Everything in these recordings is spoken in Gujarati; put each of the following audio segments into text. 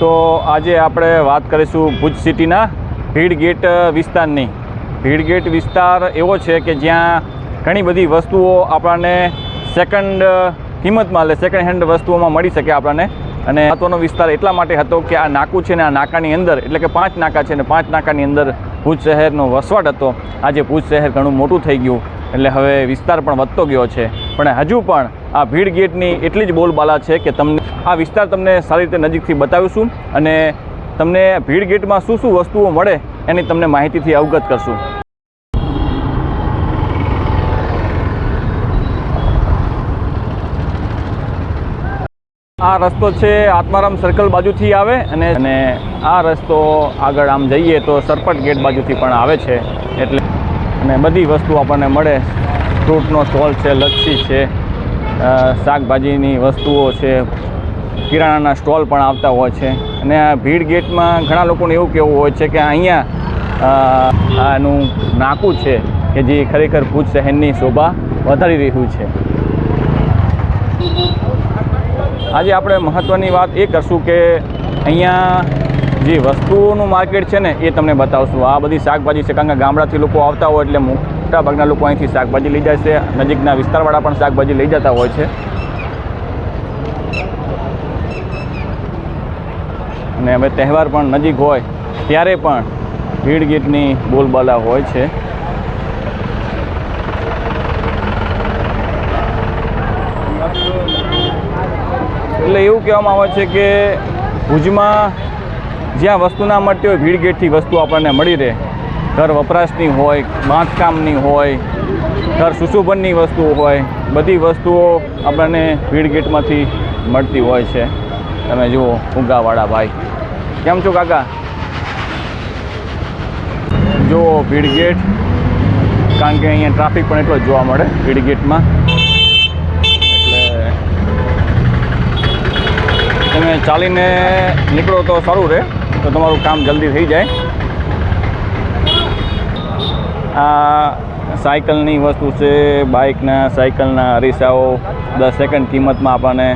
તો આજે આપણે વાત કરીશું ભુજ સિટીના ભીડ ગેટ વિસ્તારની. ભીડ ગેટ વિસ્તાર એવો છે કે જ્યાં ઘણી બધી વસ્તુઓ આપણને સેકન્ડ કિંમતમાં એટલે સેકન્ડ હેન્ડ વસ્તુઓમાં મળી શકે આપણને. અને મહત્ત્વનો વિસ્તાર એટલા માટે હતો કે આ નાકું છે ને આ નાકાની અંદર, એટલે કે પાંચ નાકા છે ને પાંચ નાકાની અંદર ભુજ શહેરનો વસવાટ હતો. આજે ભુજ શહેર ઘણું મોટું થઈ ગયું, એટલે હવે વિસ્તાર પણ વધતો ગયો છે. પણ હજુ પણ આ ભીડ ગેટની એટલી જ બોલબાલા છે કે તમને આ વિસ્તાર તમને સારી રીતે નજીકથી બતાવીશું અને તમને ભીડ ગેટમાં શું શું વસ્તુઓ મળે એની તમને માહિતીથી અવગત કરશું. આ રસ્તો છે આત્મારામ સર્કલ બાજુથી આવે અને અને આ રસ્તો આગળ આમ જઈએ તો સરપટ ગેટ બાજુથી પણ આવે છે. એટલે અને બધી વસ્તુ આપણને મળે. ફ્રૂટનો સ્ટોલ છે લચ્છી છે. શાકભાજીની વસ્તુઓ છે, કિરાણાના સ્ટોલ પણ આવતા હોય છે. અને આ ભીડ ગેટમાં ઘણા લોકોને એવું કહેવું હોય છે કે અહીંયા આનું નાકું છે કે જે ખરેખર ભુજ શહેરની શોભા વધારી રહ્યું છે. આજે આપણે મહત્ત્વની વાત એ કરશું કે અહીંયા જે વસ્તુઓનું માર્કેટ છે ને એ તમને બતાવશું. આ બધી શાકભાજી છે કારણ કે ગામડાથી લોકો આવતા હોય એટલે મોટા ભાગના લોકો અહીંથી શાકભાજી લઈ જાય છે. નજીકના વિસ્તારવાળા પણ શાકભાજી લઈ જતા હોય છે. અને હવે તહેવાર પણ નજીક હોય, ત્યારે પણ ભીડ ગીતની બોલબાલા હોય છે. એટલે એવું કહેવામાં આવે છે કે ભુજમાં જ્યાં વસ્તુ ના મળતી હોય ભીડ ગેટથી વસ્તુ આપણને મળી રહે. ઘર વપરાશની હોય, બાંધકામની હોય, ઘર સુશોભનની વસ્તુઓ હોય, બધી વસ્તુઓ આપણને ભીડ ગેટમાંથી મળતી હોય છે. તમે જુઓ ફુગાવાળા ભાઈ. કેમ છો કાકા? જુઓ ભીડ ગેટ કારણ કે અહીંયા ટ્રાફિક પણ એટલો જોવા મળે ભીડ ગેટમાં એટલે તમે ચાલીને નીકળો તો સારું રહે તો તમારું કામ જલ્દી થઈ જાય. આ સાયકલની વસ્તુ છે બાઇકના સાયકલના અરીસાઓ દસ સેકન્ડ કિંમતમાં આપણને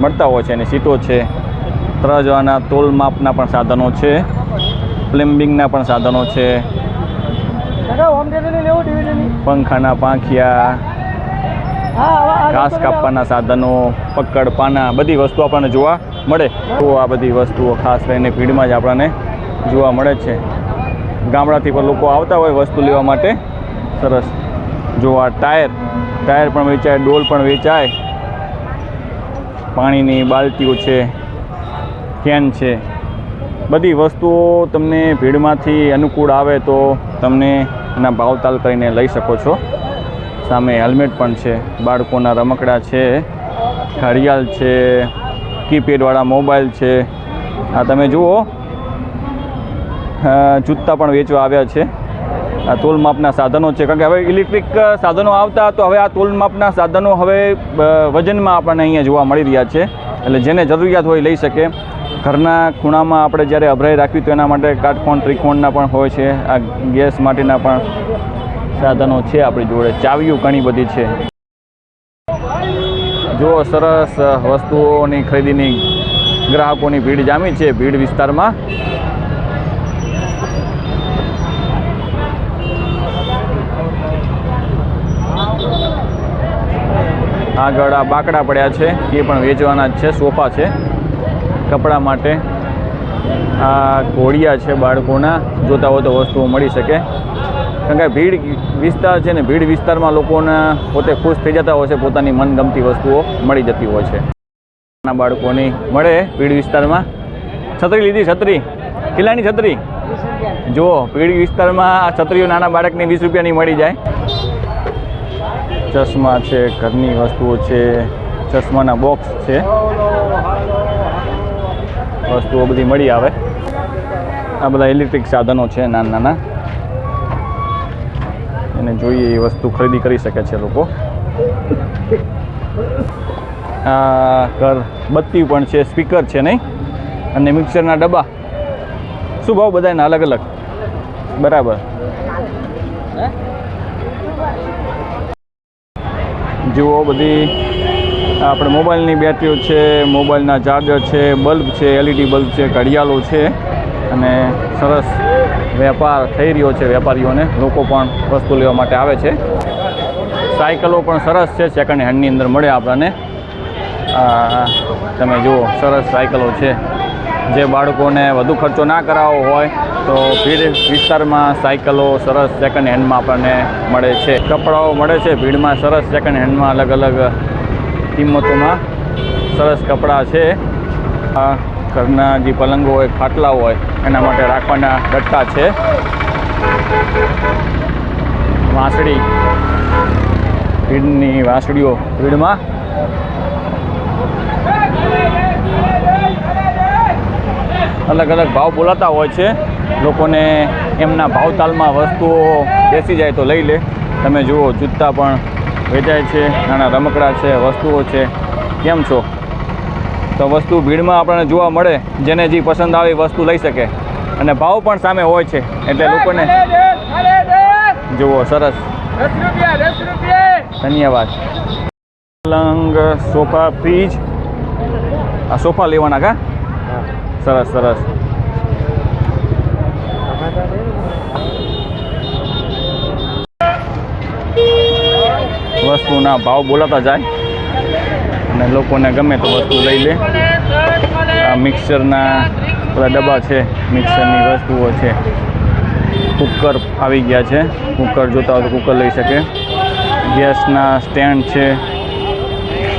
મળતા હોય છે અને સીટો છે. તરજવાના તોલ માપના પણ સાધનો છે પ્લેમ્બિંગના પણ સાધનો છે. પંખાના પાંખિયા ઘાસ કાપવાના સાધનો પકડ પાના બધી વસ્તુ આપણને જોવા મળે. તો આ બધી વસ્તુઓ ખાસ કરીને ભીડમાં જ આપણને જોવા મળે છે. ગામડાથી પણ લોકો આવતા હોય વસ્તુ લેવા માટે. સરસ. જો આ ટાયર ટાયર પણ વેચાય, ડોલ પણ વેચાય. પાણીની બાલટીઓ છે, કેન છે. બધી વસ્તુઓ તમને ભીડમાંથી અનુકૂળ આવે તો તમને એના ભાવતાલ કરીને લઈ શકો છો. સામે હેલ્મેટ પણ છે. બાળકોના રમકડા છે, ઘડિયાળ છે, કીપેડવાળા મોબાઈલ છે. આ તમે જુઓ જૂતા પણ વેચવા આવ્યા છે. આ તોલ માપના સાધનો છે. કારણ કે હવે ઇલેક્ટ્રિક સાધનો આવતા તો હવે આ તોલ માપના સાધનો હવે વજનમાં આપણને અહીંયા જોવા મળી રહ્યા છે. એટલે જેને જરૂરિયાત હોય લઈ શકે. ઘરના ખૂણામાં આપણે જ્યારે અભરાઈ રાખવી તો એના માટે કાટકોણ ત્રિકોણના પણ હોય છે. આ ગેસ માટેના પણ સાધનો છે આપણી જોડે. ચાવીઓ ઘણી બધી છે. જો સરસ વસ્તુઓની ખરીદીની ગ્રાહકોની ભીડ જામી છે. ભીડ વિસ્તારમાં આગળ આ બાકડા પડ્યા છે એ પણ વેચવાના જ છે સોફા છે. કપડા માટે આ ઘોડિયા છે બાળકોના જોતા હોય તો વસ્તુઓ મળી શકે. કારણ કે ભીડ વિસ્તાર છે ને ભીડ વિસ્તારમાં લોકોને પોતે ખુશ થઈ જતા હોય છે પોતાની મનગમતી વસ્તુઓ મળી જતી હોય છે. નાના બાળકોની મળે ભીડ વિસ્તારમાં. છત્રી લીધી છત્રી. કિલ્લાની છત્રી. જુઓ ભીડ વિસ્તારમાં આ છત્રીઓ નાના બાળકની વીસ રૂપિયાની મળી જાય. ચશ્મા છે, ઘરની વસ્તુઓ છે, ચશ્માના બોક્સ છે. વસ્તુઓ બધી મળી આવે. આ બધા ઇલેક્ટ્રિક સાધનો છે નાના નાના એને જોઈએ એ વસ્તુ ખરીદી કરી શકે છે લોકો. આ ઘર બત્તી પણ છે સ્પીકર છે નહીં? અને મિક્સરના ડબ્બા. શું ભાવ બધાના અલગ અલગ બરાબર. જુઓ બધી, આપણે મોબાઈલની બેટરીઓ છે, મોબાઈલના ચાર્જર છે, બલ્બ છે એલઈડી બલ્બ છે, ઘડિયાળો છે, અને સરસ વેપાર થઈ રહ્યો છે વેપારીઓને, લોકો પણ વસ્તુ લેવા માટે આવે છે. સાયકલો પણ સરસ છે સેકન્ડ હેન્ડની અંદર મળે આપણને. તમે જુઓ, સરસ સાયકલો છે. જે બાળકોને વધુ ખર્ચો ના કરાવવો હોય તો ભીડ વિસ્તારમાં સાયકલો સરસ સેકન્ડ હેન્ડમાં આપણને મળે છે. કપડાઓ મળે છે ભીડમાં સરસ સેકન્ડ હેન્ડમાં અલગ અલગ કિંમતોમાં. સરસ કપડાં છે. આ ઘરના જે પલંગો હોય ખાટલા હોય, એના માટે રાખવાના ગટ્ટા છે. વાંસળી. ભીડની વાંસળીઓ ભીડમાં. અલગ અલગ ભાવ બોલાતા હોય છે. લોકોને એમના ભાવતાલમાં વસ્તુઓ બેસી જાય તો લઈ લે. તમે જુઓ જૂતા પણ વેચાય છે નાના રમકડા છે વસ્તુઓ છે. કેમ છો? તો વસ્તુ ભીડમાં આપણને જોવા મળે જેને જે પસંદ આવે એ વસ્તુ લઈ શકે. અને ભાવ પણ સામે હોય છે એટલે લોકોને જુઓ સરસ. ધન્યવાદ. પલંગ સોફા ફ્રીજ. આ સોફા લેવાના કા? સરસ સરસ. વસ્તુના ભાવ બોલાતા જાય અને લોકોને ગમે તો વસ્તુ લઈ લે. આ મિક્સરના બધા ડબ્બા છે, મિક્સરની વસ્તુઓ છે. કુકર આવી ગયા છે. કુકર જોતા હોય તો કુકર લઈ શકે. ગેસના સ્ટેન્ડ છે.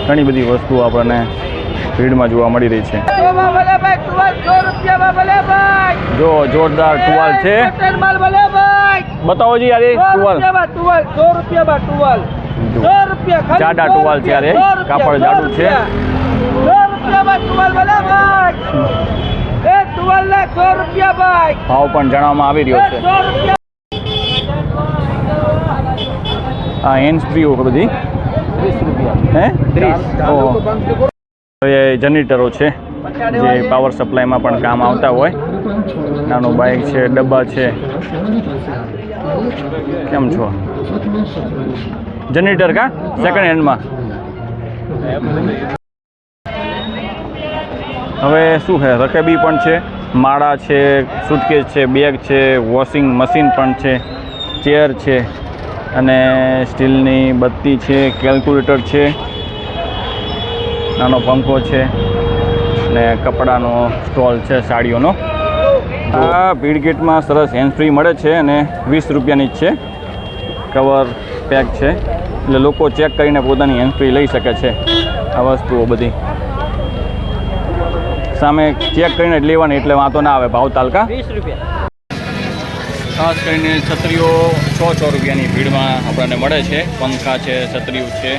ઘણી બધી વસ્તુઓ આપણને ભીડમાં જોવા મળી રહી છે. જો જોરદાર ટુવાલ છે. બતાવો જી યાર ટુવાલ. ટુવાલ, સો જાડા ટુવાલ. છે ટુવાલ ત્યારે કાપડ જાડું છે. ભાવ પણ જણાવવામાં આવી રહ્યો છે. આ હેન્ડ ફ્રીઓ બધી? હે? ઓહો. જનરેટરો છે જે પાવર સપ્લાયમાં પણ કામ આવતા હોય. નાનું બાઇક છે ડબ્બા છે. કેમ છો? જનરેટર કા? સેકન્ડ હેન્ડમાં હવે શું છે? રકેબી પણ છે, માળા છે સુટકેસ છે બેગ છે વોશિંગ મશીન પણ છે ચેર છે, અને સ્ટીલની બત્તી છે કેલ્ક્યુલેટર છે, નાનો પંખો છે, અને કપડાનો સ્ટોલ છે, સાડીઓનો. આ ભીડગેટમાં સરસ હેન્ડ ફ્રી મળે છે અને વીસ રૂપિયાની જ છે. કવર પેક છે. એટલે લોકો ચેક કરીને પોતાની એન્ટ્રી લઈ શકે છે. આ વસ્તુઓ બધી. સામે ચેક કરીને જ લેવાની એટલે વાંધો ના આવે. ભાવ તાલકા? ખાસ કરીને છત્રીઓ છ છ રૂપિયાની ભીડમાં આપણને મળે છે. પંખા છે છત્રીઓ છે.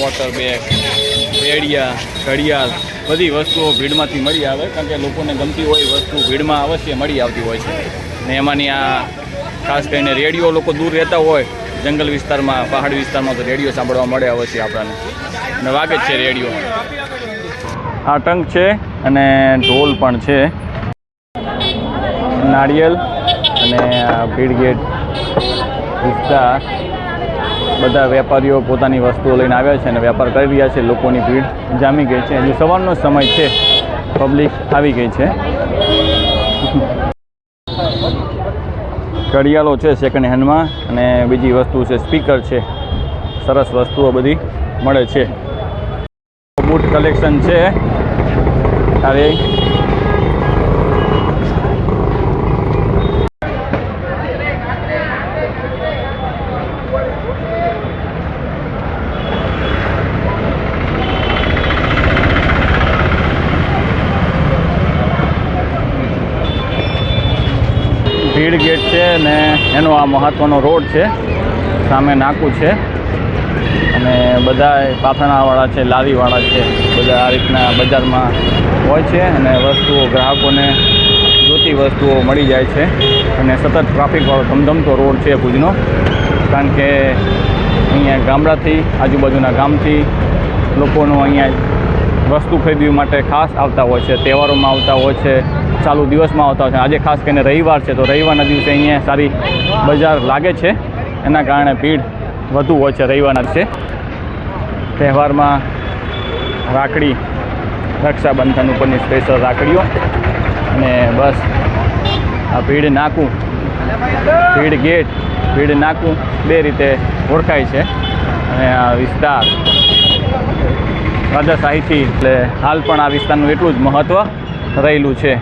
વોટર બેગ બેડિયા ઘડિયાળ બધી વસ્તુઓ ભીડમાંથી મળી આવે. કારણ કે લોકોને ગમતી હોય વસ્તુ ભીડમાં અવશ્ય મળી આવતી હોય છે. ને એમાંની આ ખાસ કરીને રેડિયો લોકો દૂર રહેતા હોય જંગલ વિસ્તારમાં, પહાડી વિસ્તારમાં તો રેડિયો સાંભળવા મળે અવશ્ય આપણને. અને વાગે જ છે રેડિયો. આ ટંક છે અને ઢોલ પણ છે. નાળિયેર અને ભીડગેટ ભીડ વિસ્તાર. બધા વેપારીઓ પોતાની વસ્તુઓ લઈને આવ્યા છે અને વેપાર કરી રહ્યા છે લોકોની ભીડ જામી ગઈ છે. હજી સવારનો સમય છે. પબ્લિક આવી ગઈ છે. ઘડિયાળો છે સેકન્ડ હેન્ડમાં અને બીજી વસ્તુ છે સ્પીકર છે. સરસ વસ્તુઓ બધી મળે છે. બૂટ કલેક્શન છે. અરે ભીડ ગેટ છે ને એનો આ મહત્ત્વનો રોડ છે. સામે નાકું છે. અને બધા પાથણાવાળા છે, લારીવાળા છે. બધા આ રીતના બજારમાં હોય છે અને વસ્તુઓ ગ્રાહકોને જોતી વસ્તુઓ મળી જાય છે. અને સતત ટ્રાફિકવાળો ધમધમતો રોડ છે ભુજનો. કારણ કે અહીંયા ગામડાથી, આજુબાજુના ગામથી લોકોનો અહીંયા વસ્તુ ખરીદવી માટે ખાસ આવતા હોય છે, તહેવારોમાં આવતા હોય છે. ચાલુ દિવસમાં આવતા હોય છે. આજે ખાસ કરીને રવિવાર છે, તો રવિવારના દિવસે અહીંયા સારી બજાર લાગે છે. એના કારણે ભીડ વધુ હોય છે રવિવારના દિવસે. તહેવારમાં રાખડી, રક્ષાબંધન ઉપરની સ્પેશિયલ રાખડીઓ. અને બસ, આ ભીડ નાકું ભીડ ગેટ, ભીડ નાકું બે રીતે ઓળખાય છે. અને આ વિસ્તાર, રાજા શાહીથી એટલે હાલ પણ આ વિસ્તારનું એટલું જ મહત્ત્વ રહેલું છે.